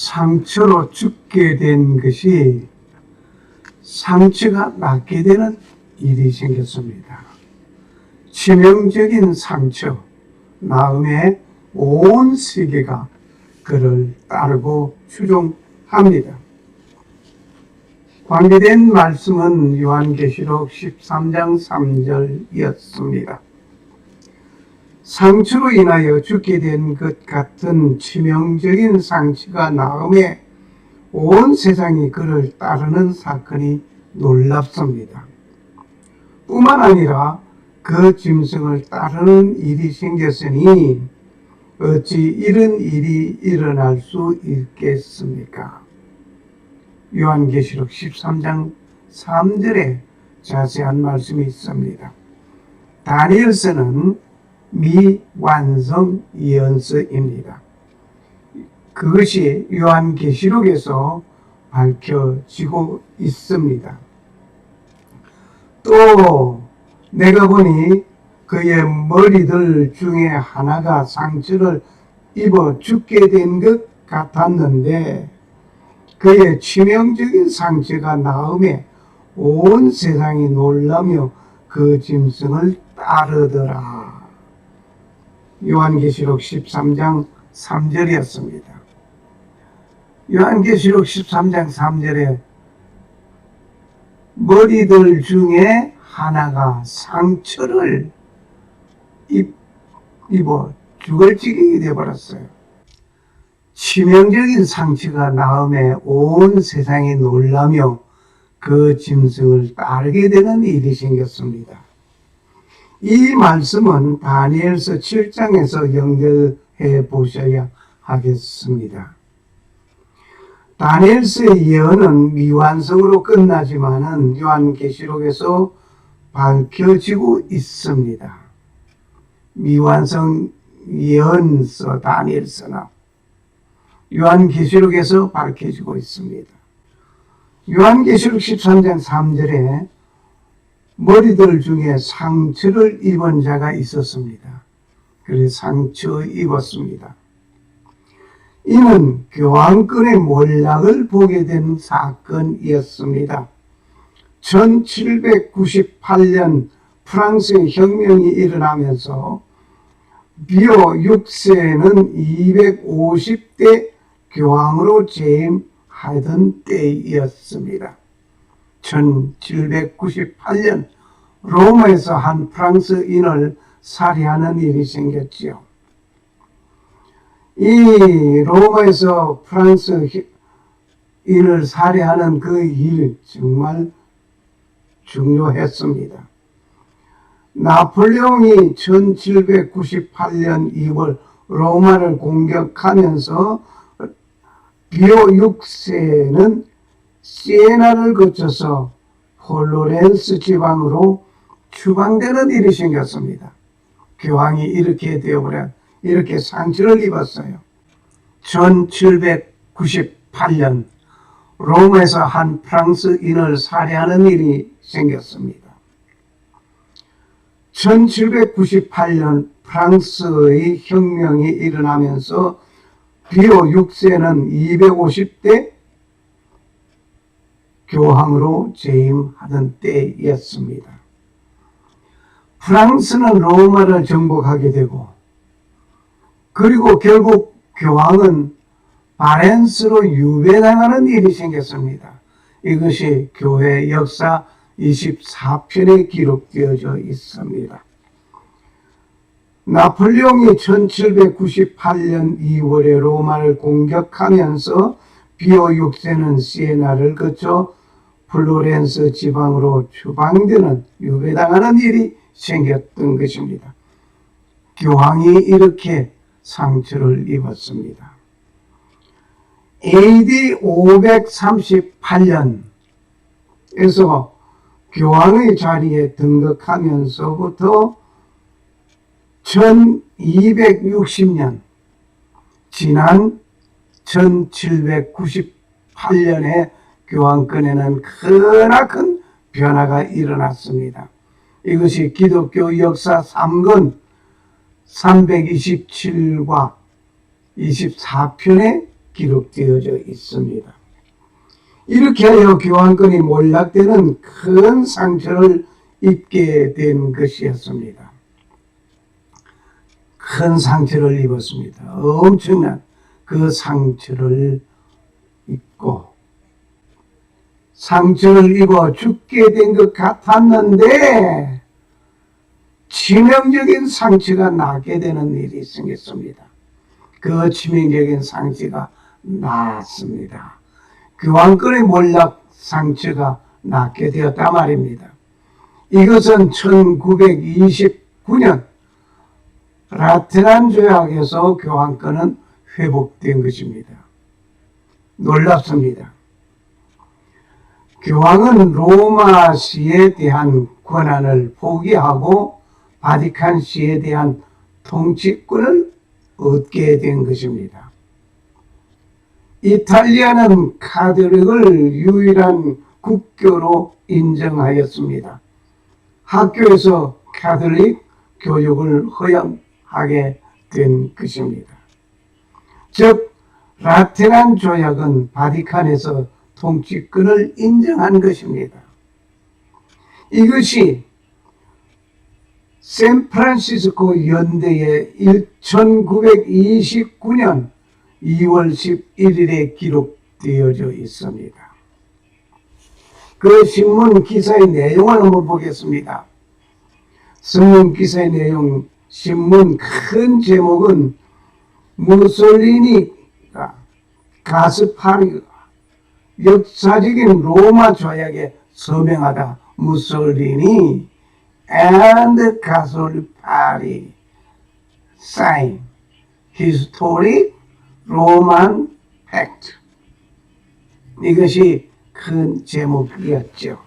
상처로 죽게 된 것이 상처가 낫게 되는 일이 생겼습니다. 치명적인 상처, 마음의 온 세계가 그를 따르고 추종합니다. 관계된 말씀은 요한계시록 13장 3절이었습니다. 상처로 인하여 죽게 된 것 같은 치명적인 상처가 나음에 온 세상이 그를 따르는 사건이 놀랍습니다. 뿐만 아니라 그 짐승을 따르는 일이 생겼으니 어찌 이런 일이 일어날 수 있겠습니까? 요한계시록 13장 3절에 자세한 말씀이 있습니다. 다니엘서는 미완성 예언서입니다. 그것이 요한계시록에서 밝혀지고 있습니다. 또 내가 보니 그의 머리들 중에 하나가 상처를 입어 죽게 된 것 같았는데 그의 치명적인 상처가 나음에 온 세상이 놀라며 그 짐승을 따르더라. 요한계시록 13장 3절이었습니다. 요한계시록 13장 3절에 머리들 중에 하나가 상처를 입, 입어 죽을 지경이 되어버렸어요. 치명적인 상처가 나음에 온 세상이 놀라며 그 짐승을 따르게 되는 일이 생겼습니다. 이 말씀은 다니엘서 7장에서 연결해 보셔야 하겠습니다. 다니엘서의 예언은 미완성으로 끝나지만은 요한계시록에서 밝혀지고 있습니다. 미완성 예언서 다니엘서나 요한계시록에서 밝혀지고 있습니다. 요한계시록 13장 3절에 머리들 중에 상처를 입은 자가 있었습니다. 그래서 상처 입었습니다. 이는 교황권의 몰락을 보게 된 사건이었습니다. 1798년 프랑스의 혁명이 일어나면서 비오 6세는 250대 교황으로 재임하던 때이었습니다. 1798년 로마에서 한 프랑스인을 살해하는 일이 생겼지요. 이 로마에서 프랑스인을 살해하는 그 일 정말 중요했습니다. 나폴레옹이 1798년 2월 로마를 공격하면서 비오 6세는 시에나를 거쳐서 폴로렌스 지방으로 추방되는 일이 생겼습니다. 교황이 이렇게 되어버려 이렇게 상처를 입었어요. 1798년 로마에서 한 프랑스인을 살해하는 일이 생겼습니다. 1798년 프랑스의 혁명이 일어나면서 비오 6세는 250대 교황으로 재임하던 때였습니다. 프랑스는 로마를 정복하게 되고 그리고 결국 교황은 바렌스로 유배당하는 일이 생겼습니다. 이것이 교회 역사 24편에 기록되어져 있습니다. 나폴레옹이 1798년 2월에 로마를 공격하면서 비오 6세는 시에나를 거쳐 플로렌스 지방으로 추방되는 유배당하는 일이 생겼던 것입니다. 교황이 이렇게 상처를 입었습니다. AD 538년에서 교황의 자리에 등극하면서부터 1260년 지난 1798년에 교황권에는 크나큰 변화가 일어났습니다. 이것이 기독교 역사 3권 327과 24편에 기록되어져 있습니다. 이렇게 하여 교환권이 몰락되는 큰 상처를 입게 된 것이었습니다. 큰 상처를 입었습니다. 엄청난 그 상처를 입고 상처를 입어 죽게 된 것 같았는데 치명적인 상처가 나게 되는 일이 생겼습니다. 그 치명적인 상처가 났습니다. 교환권의 몰락 상처가 낫게 되었다 말입니다. 이것은 1929년 라테란 조약에서 교환권은 회복된 것입니다. 놀랍습니다. 교황은 로마 시에 대한 권한을 포기하고 바티칸 시에 대한 통치권을 얻게 된 것입니다. 이탈리아는 카톨릭을 유일한 국교로 인정하였습니다. 학교에서 카톨릭 교육을 허용하게 된 것입니다. 즉 라테란 조약은 바티칸에서 통치권을 인정한 것입니다. 이것이 샌프란시스코 연대의 1929년 2월 11일에 기록되어져 있습니다. 그 신문 기사의 내용을 한번 보겠습니다. 신문 기사의 내용, 신문 큰 제목은 무솔리니가 가스파리가 역사적인 로마 조약에 서명하다 무솔리니 and Catholic sign historic Roman Pact 이것이 큰 제목이었죠.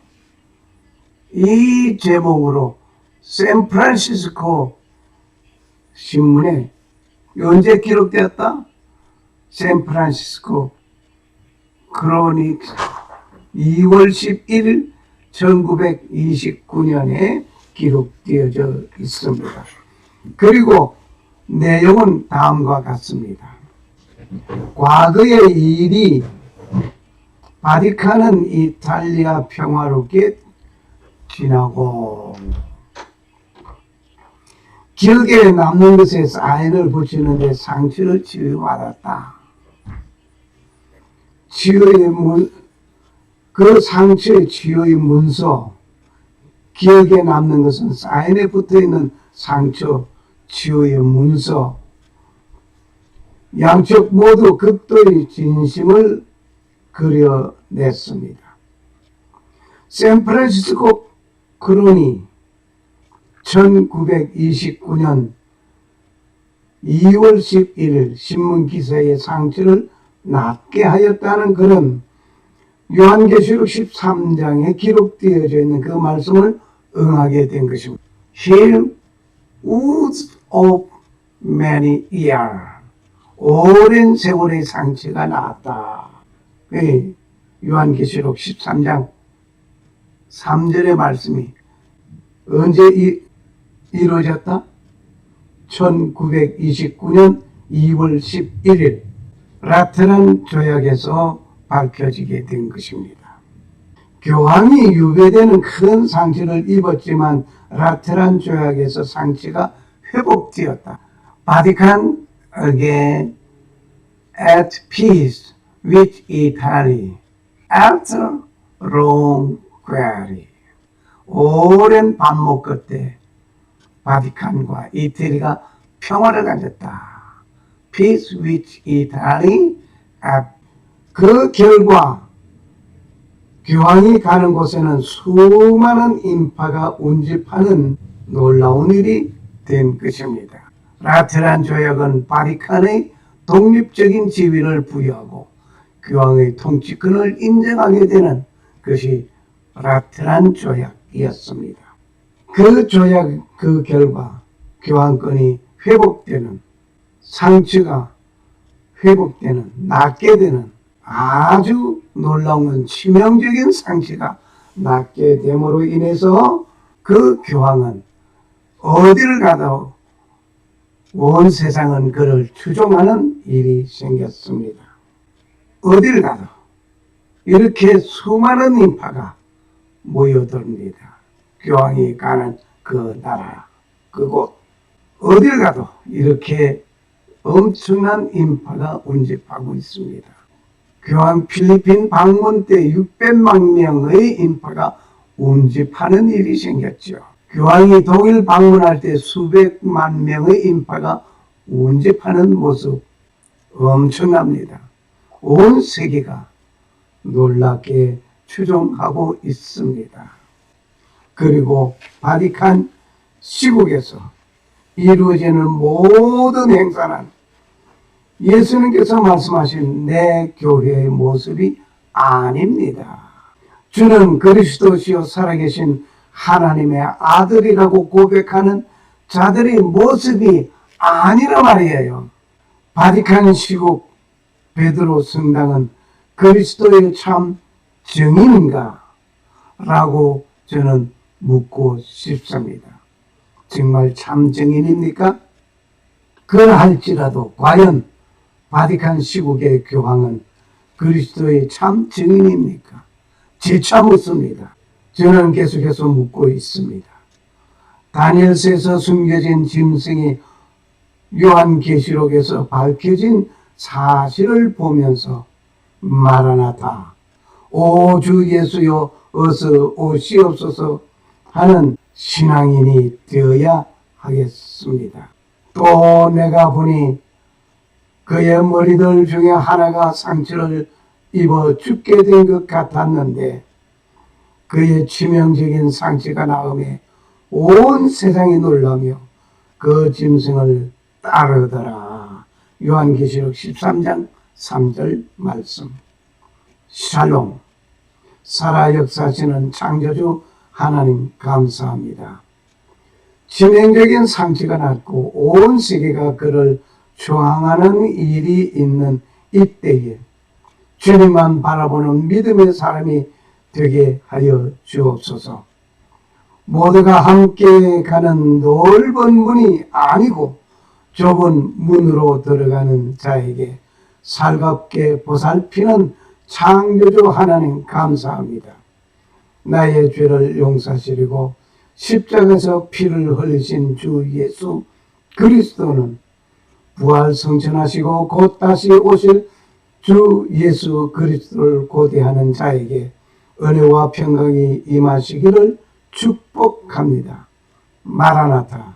이 제목으로 샌프란시스코 신문에 언제 기록되었다? 샌프란시스코 크로닉 2월 11일 1929년에 기록되어져 있습니다. 그리고 내용은 다음과 같습니다. 과거의 일이 바티칸은 이탈리아 평화롭게 지나고 기억에 남는 것에 사인을 붙이는데 상처를 치유 받았다. 치유의 문, 그 상처의 치유의 문서, 기억에 남는 것은 사인에 붙어 있는 상처, 치유의 문서, 양쪽 모두 극도의 진심을 그려냈습니다. 샌프란시스코 크로니 1929년 2월 11일 신문 기사의 상처를 낫게 하였다는 그런 요한계시록 13장에 기록되어져 있는 그 말씀을 응하게 된 것입니다. Here woods of many years. 오랜 세월의 상처가 나왔다. 그 요한계시록 13장 3절의 말씀이 언제 이, 이루어졌다? 1929년 2월 11일 라테란 조약에서 밝혀지게 된 것입니다. 교황이 유배되는 큰 상처를 입었지만 라테란 조약에서 상처가 회복되었다. 바티칸 again at peace with Italy after Rome query. 오랜 반목 끝에 바티칸과 이태리가 평화를 가졌다. Peace with Italy. 그 결과 교황이 가는 곳에는 수많은 인파가 운집하는 놀라운 일이 된 것입니다. 라테란 조약은 바티칸의 독립적인 지위를 부여하고 교황의 통치권을 인정하게 되는 것이 라테란 조약이었습니다. 그 조약 그 결과 교황권이 회복되는 상처가 회복되는 낫게 되는 아주 놀라운 치명적인 상처가 낫게 됨으로 인해서 그 교황은 어디를 가도 온 세상은 그를 추종하는 일이 생겼습니다. 어딜 가도 이렇게 수많은 인파가 모여듭니다. 교황이 가는 그 나라, 그곳, 어딜 가도 이렇게 엄청난 인파가 운집하고 있습니다. 교황 필리핀 방문 때 600만 명의 인파가 운집하는 일이 생겼죠. 교황이 독일 방문할 때 수백만 명의 인파가 운집하는 모습 엄청납니다. 온 세계가 놀랍게 추종하고 있습니다. 그리고 바티칸 시국에서 이루어지는 모든 행사는 예수님께서 말씀하신 내 교회의 모습이 아닙니다. 주는 그리스도시요 살아계신 하나님의 아들이라고 고백하는 자들의 모습이 아니라 말이에요. 바티칸 시국 베드로 성당은 그리스도의 참 증인인가? 라고 저는 묻고 싶습니다. 정말 참 증인입니까? 그러할지라도 과연 바티칸 시국의 교황은 그리스도의 참 증인입니까? 재차 묻습니다. 저는 계속해서 묻고 있습니다. 다니엘서에서 숨겨진 짐승이 요한계시록에서 밝혀진 사실을 보면서 마라나타 오주 예수여 어서 오시옵소서 하는 신앙인이 되어야 하겠습니다. 또 내가 보니 그의 머리들 중에 하나가 상처를 입어 죽게 된 것 같았는데 그의 치명적인 상처가 나음에 온 세상이 놀라며 그 짐승을 따르더라. 요한계시록 13장 3절 말씀. 샬롬. 살아 역사하시는 창조주 하나님 감사합니다. 치명적인 상처가 났고 온 세계가 그를 저항하는 일이 있는 이때에 주님만 바라보는 믿음의 사람이 되게 하여 주옵소서. 모두가 함께 가는 넓은 문이 아니고 좁은 문으로 들어가는 자에게 살갑게 보살피는 창조주 하나님 감사합니다. 나의 죄를 용서하시리고 십자가에서 피를 흘리신 주 예수 그리스도는 부활 성천하시고 곧 다시 오실 주 예수 그리스도를 고대하는 자에게 은혜와 평강이 임하시기를 축복합니다. 마라나타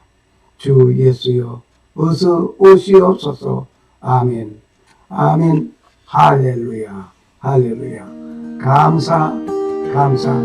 주 예수여 어서 오시옵소서. 아멘. 아멘. 할렐루야. 할렐루야. 감사 감사